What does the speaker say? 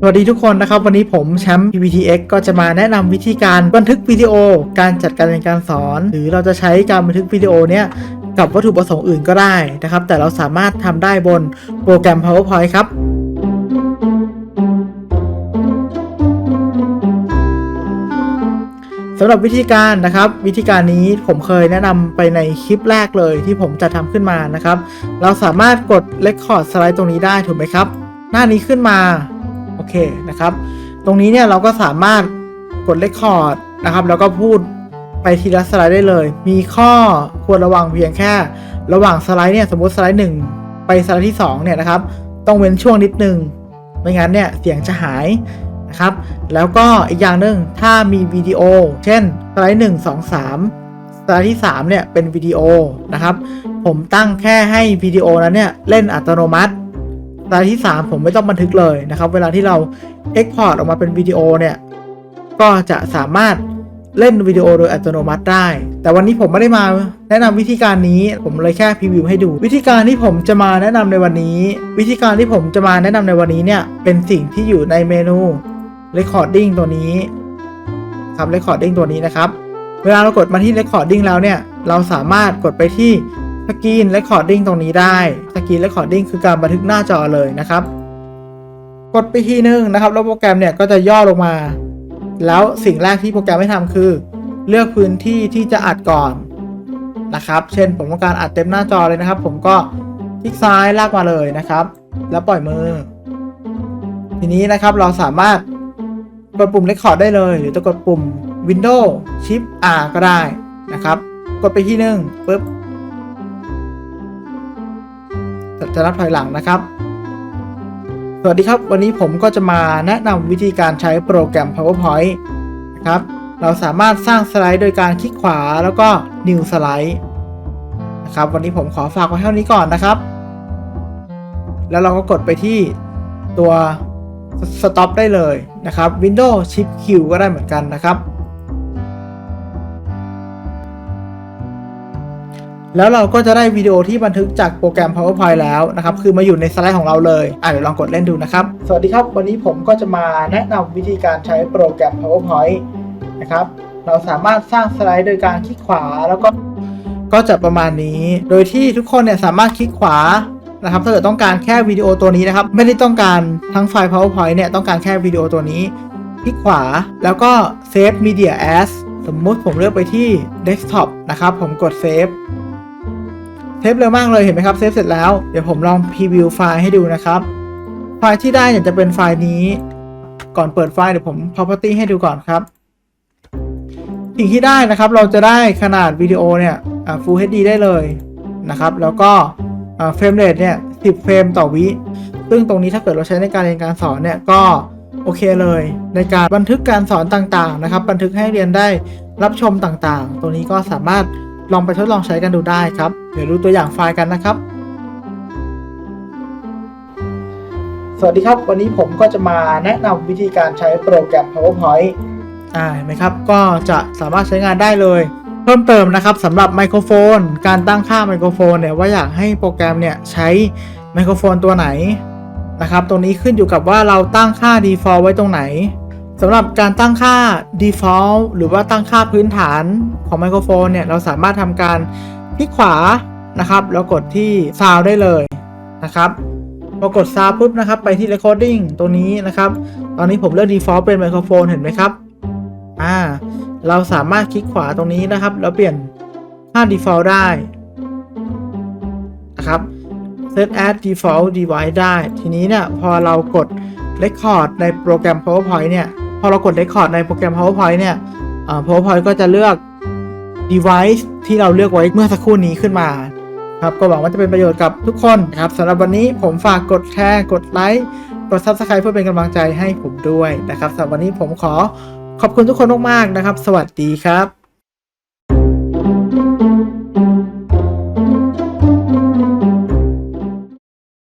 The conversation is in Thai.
สวัสดีทุกคนนะครับ วันนี้ผมแชมป์ PPTX ก็จะมาแนะนำวิธีการบันทึกวิดีโอ การจัดการเรียนการสอน หรือเราจะใช้การบันทึกวิดีโอเนี้ยกับวัตถุประสงค์อื่นก็ได้นะครับ แต่เราสามารถทำได้บนโปรแกรม PowerPoint ครับสำหรับวิธีการนะครับวิธีการนี้ผมเคยแนะนำไปในคลิปแรกเลยที่ผมจะทำขึ้นมานะครับ เราสามารถกด Record สไลด์ตรงนี้ได้ถูกไหมครับ หน้านี้ขึ้นมา เคนะครับ ตรงนี้เนี่ยเราก็สามารถกด Record นะครับ แล้วก็พูดไปทีละสไลด์ได้เลย มีข้อควรระวังเพียงแค่ ระหว่างสไลด์เนี่ยสมมติสไลด์หนึ่งไปสไลด์ที่สองเนี่ยนะครับ ต้องเว้นช่วงนิดนึง ไม่งั้นเนี่ยเสียงจะหายนะครับ แล้วก็อีกอย่างหนึ่งถ้ามีวิดีโอ เช่นสไลด์หนึ่งสองสามสไลด์ที่สามเนี่ยเป็นวิดีโอนะครับ ผมตั้งแค่ให้วิดีโอนั้นเนี่ยเล่นอัตโนมัติ สไลด์ที่ 3 ผมไม่ต้องบันทึกเลยนะครับ เวลาที่เรา Export ออกมาเป็นวิดีโอเนี่ย ก็จะสามารถเล่นวิดีโอโดยอัตโนมัติได้ แต่วันนี้ผมไม่ได้มาแนะนำวิธีการนี้ ผมเลยแค่พรีวิวให้ดู วิธีการที่ผมจะมาแนะนำในวันนี้ วิธีการที่ผมจะมาแนะนำในวันนี้เนี่ย เป็นสิ่งที่อยู่ในเมนู Recording ตัวนี้ครับ Recording ตัวนี้นะครับ เวลาเรากดมาที่ Recording แล้วเนี่ย เราสามารถกดไปที่ สกรีน Recording ตรงนี้ได้สกรีน Recording คือการบันทึกหน้าจอเลยนะครับ กดไปทีนึงนะครับ แล้วโปรแกรมเนี่ยก็จะย่อลงมา แล้วสิ่งแรกที่โปรแกรมให้ทำคือ เลือกพื้นที่ที่จะอัดก่อนนะครับ เช่นผมต้องการอัดเต็มหน้าจอเลยนะครับ ผมก็คลิกซ้ายลากมาเลยนะครับ แล้วปล่อยมือ ทีนี้นะครับเราสามารถกดปุ่ม Record ได้เลย หรือจะกดปุ่ม Windows Shift R ก็ได้นะครับ กดไปที่หนึ่งปุ๊บ จะนับถอยหลังนะครับ สวัสดีครับ วันนี้ผมก็จะมาแนะนำวิธีการใช้โปรแกรม PowerPoint นะครับ เราสามารถสร้างสไลด์โดยการคลิกขวาแล้วก็ New Slide นะครับ วันนี้ผมขอฝากไว้เท่านี้ก่อนนะครับ แล้วเราก็กดไปที่ตัว Stop ได้เลยนะครับ Windows Shift Q ก็ได้เหมือนกันนะครับ แล้วเราก็จะได้วิดีโอที่บันทึกจากโปรแกรม PowerPoint แล้วนะครับ คือมาอยู่ในสไลด์ของเราเลยอะเดี๋ยวลองกดเล่นดูนะครับ สวัสดีครับ วันนี้ผมก็จะมาแนะนำวิธีการใช้โปรแกรม PowerPoint นะครับ เราสามารถสร้างสไลด์โดยการคลิกขวาแล้วก็ก็จะประมาณนี้ โดยที่ทุกคนเนี่ยสามารถคลิกขวานะครับถ้าเกิดต้องการแค่วิดีโอตัวนี้นะครับ ไม่ได้ต้องการทั้งไฟล์ PowerPoint เนี่ยต้องการแค่วิดีโอตัวนี้ คลิกขวาแล้วก็ Save Media As สมมุติผมเลือกไปที่ Desktop นะครับ ผมกด Save เซฟเร็วมากเลยเห็นไหมครับเซฟเสร็จแล้วเดี๋ยวผมลองพรีวิวไฟล์ให้ดูนะครับ ไฟล์ที่ได้เนี่ยจะเป็นไฟล์นี้ ก่อนเปิดไฟล์เดี๋ยวผม property ให้ดูก่อนครับสิ่งที่ได้นะครับเราจะได้ขนาดวิดีโอเนี่ยอ่า Full HD ได้เลยนะครับ แล้วก็เฟรมเรทเนี่ย 10 เฟรมต่อวิ ซึ่งตรงนี้ถ้าเกิดเราใช้ในการเรียนการสอนเนี่ยก็โอเคเลยในการบันทึกการสอนต่างๆนะครับ บันทึกให้เรียนได้รับชมต่างๆ ตรงนี้ก็สามารถ ลองไปทดลองใช้กันดูได้ครับ เดี๋ยวดูตัวอย่างไฟล์กันนะครับ สวัสดีครับ วันนี้ผมก็จะมาแนะนำวิธีการใช้โปรแกรม PowerPoint อ่าเห็นไหมครับ ก็จะสามารถใช้งานได้เลยเพิ่มเติมนะครับสำหรับไมโครโฟน การตั้งค่าไมโครโฟนเนี่ยว่าอยากให้โปรแกรมเนี่ยใช้ไมโครโฟนตัวไหนนะครับ ตรงนี้ขึ้นอยู่กับว่าเราตั้งค่า default ไว้ตรงไหน สำหรับการตั้งค่า default หรือว่าตั้งค่าพื้นฐานของไมโครโฟนเนี่ย เราสามารถทำการคลิกขวานะครับ แล้วกดที่ sound ได้เลยนะครับพอกด sound ปุ๊บนะครับ ไปที่ recording ตัวนี้นะครับ ตอนนี้ผมเลือก default เป็นไมโครโฟนเห็นไหมครับ อ่า เราสามารถคลิกขวาตรงนี้นะครับ แล้วเปลี่ยนค่า default ได้นะครับ set as default device ได้ ทีนี้เนี่ย พอเรากด record ในโปรแกรม PowerPoint เนี่ย พอเรากด record ในโปรแกรม PowerPoint เนี่ย PowerPoint ก็จะเลือก device ที่เราเลือกไว้เมื่อสักครู่นี้ขึ้นมาครับก็หวังว่าจะเป็นประโยชน์กับทุกคนครับสำหรับวันนี้ผมฝากกดแชร์กดไลค์กด Subscribe เพื่อเป็นกำลังใจให้ผมด้วยนะครับสำหรับวันนี้ผมขอขอบคุณทุกคนมากๆนะครับ สวัสดีครับ